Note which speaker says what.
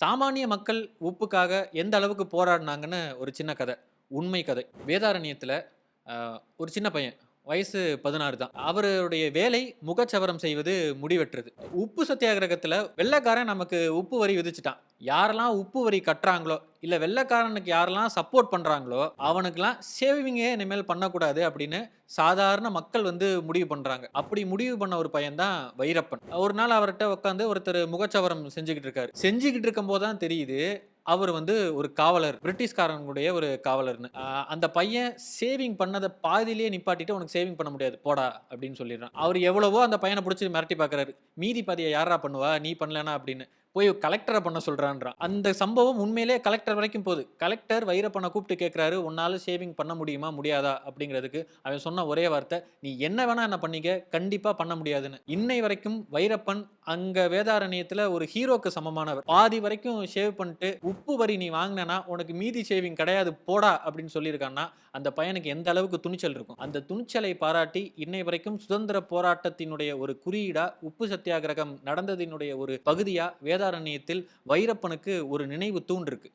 Speaker 1: சாமானிய மக்கள் உப்புக்காக எந்த அளவுக்கு போராடினாங்கன்னு ஒரு சின்ன கதை உண்மை கதை. வேதாரண்யத்தில் ஒரு சின்ன பையன். வயசு பதினாறு தான். அவருடைய வேலை முகச்சவரம் செய்வது முடிவெற்றது. உப்பு சத்தியாகிரகத்தில் வெள்ளைக்காரன் நமக்கு உப்பு வரி விதிச்சிட்டான். யாரெல்லாம் உப்பு வரி கட்டுறாங்களோ இல்லை வெள்ளைக்காரனுக்கு யாரெல்லாம் சப்போர்ட் பண்ணுறாங்களோ அவனுக்கெல்லாம் சேவிங்கே இனிமேல் பண்ணக்கூடாது அப்படின்னு சாதாரண மக்கள் வந்து முடிவு பண்ணுறாங்க அப்படி முடிவு பண்ண ஒரு பையன் தான் வைரப்பன். ஒரு நாள் அவர்கிட்ட உட்காந்து ஒருத்தர் முகச்சவரம் செஞ்சுக்கிட்டு இருக்காரு. செஞ்சுக்கிட்டு இருக்கும்போது தான் தெரியுது அவர் வந்து ஒரு காவலர் பிரிட்டிஷ்காரனுடைய ஒரு காவலர்னு. அந்த பையன் சேவிங் பண்ணதை பாதியிலேயே நிப்பாட்டிட்டு உனக்கு சேவிங் பண்ண முடியாது போடா அப்படின்னு சொல்லிடுறான். அவர் எவ்வளவோ அந்த பையனை பிடிச்சி மிரட்டி பார்க்குறாரு. மீதி பாதியை யாரா பண்ணுவா? நீ பண்ணலனா அப்படின்னு. போய் கலெக்டரை பண்ண சொல்கிறான்றான் அந்த சம்பவம் உண்மையிலே கலெக்டர் வரைக்கும் போகுது. கலெக்டர் வைரப்பனை கூப்பிட்டு கேட்குறாரு உன்னால் சேவிங் பண்ண முடியுமா? முடியாதா? அப்படிங்கிறதுக்கு அவன் சொன்ன ஒரே வார்த்தை நீ என்ன வேணா என்ன பண்ணிக்க கண்டிப்பாக பண்ண முடியாதுன்னு. இன்னை வரைக்கும் வைரப்பன் அங்கே வேதாரண்யத்தில் ஒரு ஹீரோக்கு சமமானவர். பாதி வரைக்கும் ஷேவ் பண்ணிட்டு உப்பு வரி நீ வாங்கினா உனக்கு மீதி ஷேவிங் கிடையாது போடா அப்படின்னு சொல்லியிருக்கான்னா அந்த பையனுக்கு எந்த அளவுக்கு துணிச்சல் இருக்கும்? அந்த துணிச்சலை பாராட்டி இன்னை வரைக்கும் சுதந்திர போராட்டத்தினுடைய ஒரு குறியீடாக உப்பு சத்து சத்தியாகிரகம் நடந்ததினுடைய ஒரு பகுதியா வேதாரண்யத்தில் வைரப்பனுக்கு ஒரு நினைவு தூண் இருக்கு